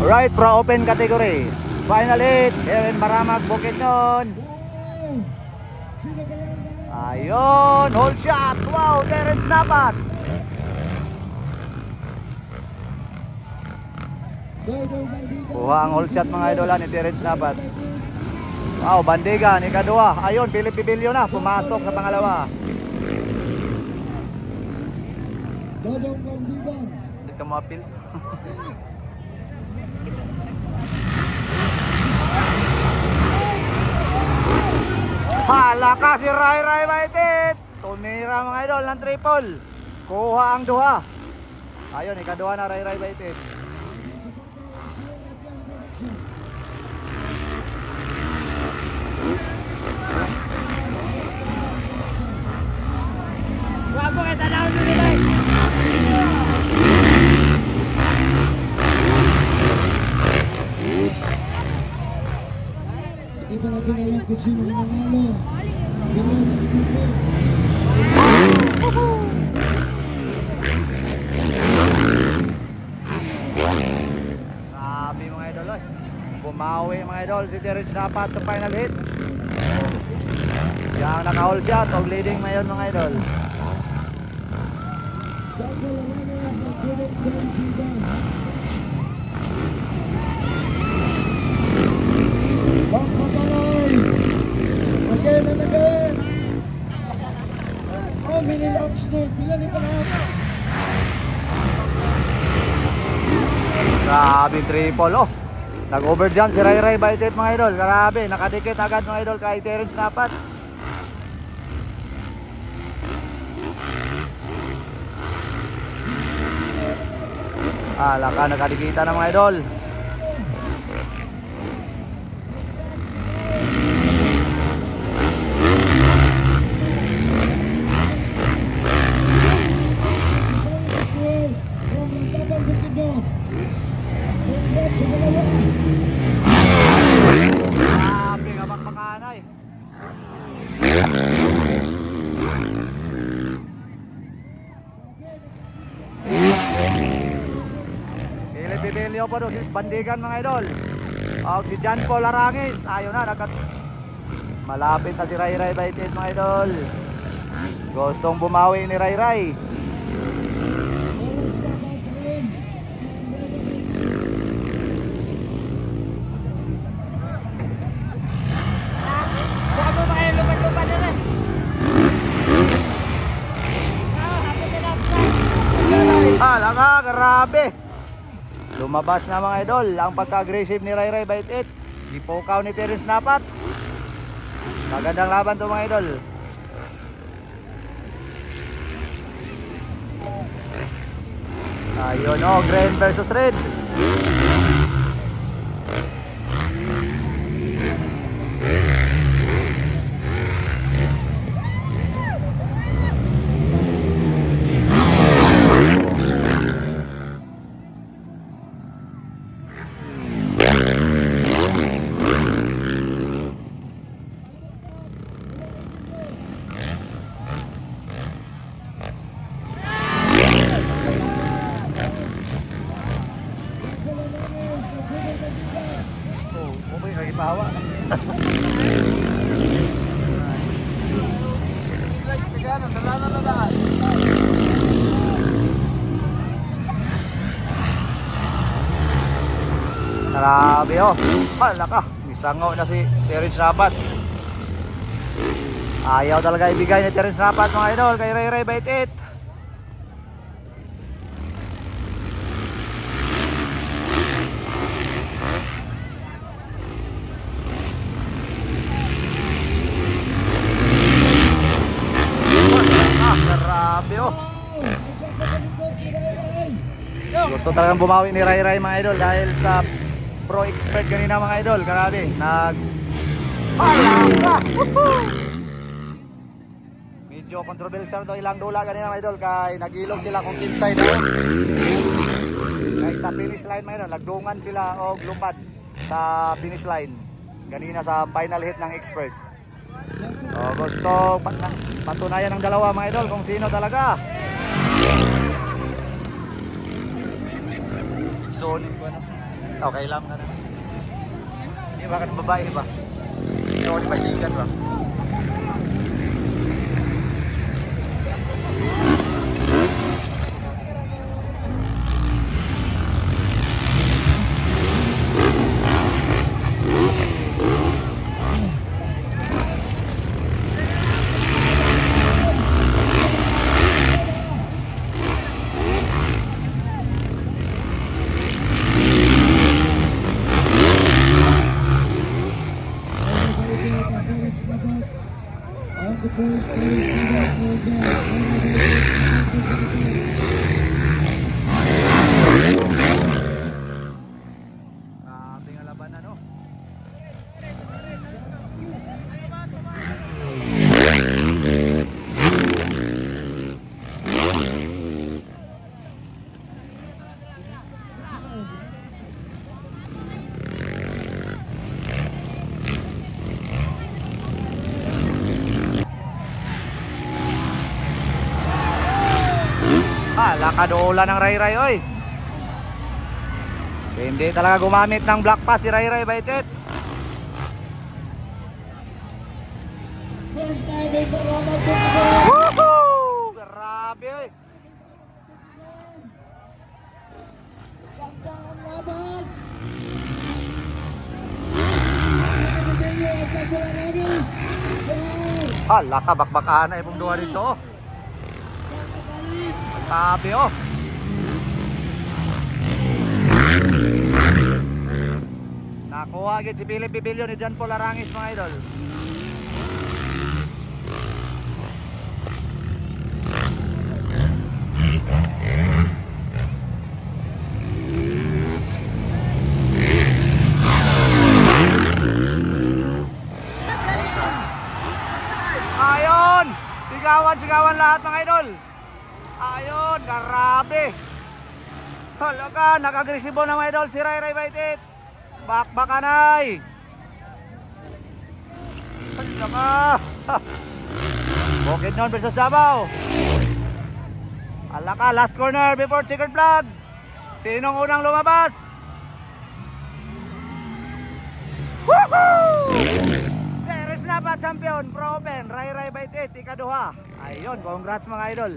Right, pro open category. Final 8, Aaron Maramag, Bukidnon. Ayun, hold shot. Wow, Terence Napat. Kuha ang hold shot mga idol ni Terence Napat. Wow, Bandigan, ikadua. Ayun, Philip Pibilio na, pumasok sa pangalawa. Dodong Bandita. Hindi ka mo appeal. Hala ka si Rai Rai Maitit! Tumira mga idol ng triple. Kuha ang duha. Ayun, ikaduha na Rai Rai Maitit. Wag kita daw dito, Ito kung sino nanalo. Grupo. Grabe mga idol oy. Bumawi mga idol si Terence dapat sa final hit. Siya ang naka-all shot og leading ngayon mga idol. Dodong Bandita. Grabe triple oh. Nag-overjump si Ray Ray Baitet mga idol. Grabe, nakadikit agad mga idol kay Terence dapat. Hala ka, nakadikita na mga idol. Well, from Tabang Bukidno. Congrats sa dalawa. Grabe, kabakbakanay. Pa doon, si Bandigan mga idol. O si John Paul Arangis, ayun na, nakat... Malapit na si Ray Ray Baitit mga idol. Gustong bumawi ni Ray Ray. Oras na ba pa rin? Bago ba kayo lupa-lupa na rin? Hala ka, grabe. Lumabas na mga idol, ang pagka-aggressive ni Ray Ray Baitit. Ipokaw ni Terence Napat. Magandang laban to mga idol. Ayun oh, Green versus Red. Runners ng Dodong Bandita. Oh, okay kagipahawa. Grabe oh. Hala ka. Isangaw na si Terence Rapat. Ayaw talaga ibigay ni Terence Rapat mga idol kay Ray Ray Bait 8. Ah, grabe oh. Gusto talagang bumawi ni Ray Ray mga idol dahil sa pro expert kanina mga idol. Grabe, nag Palaka! Medyo controversial to ilang dula kanina mga idol kay nagilog sila kung kinsay na. Kay sa finish line mga idol, nagdungan sila og lumad sa finish line. Kanina sa final hit ng expert. O, gusto pat patunayan ng dalawa mga idol kung sino talaga. Zone na. Okay lang ka na. Di ba kan babae ba? Sorry, balikan ba? Lakadola ng Ray Ray, oy. Hindi talaga gumamit ng black pass si Ray Ray Baitet. First time in Woohoo! Grabe, oy. Hala ka, bakbakaan na ibong duwa dito. Grabe, oh. Nakuha agad si Philip Bibilio ni John Paul Arangis, mga idol. Grabe. Hala ka, nag-agresibo na mga idol si Ray Ray Baitit. Bakbakanay. Hala ka. Bukid nun versus Davao. Hala ka, last corner before checkered flag. Sinong unang lumabas? Woohoo! There is na ba champion, Pro Open, Ray Ray Baitit, ikaduha. Ayun, congrats mga idol.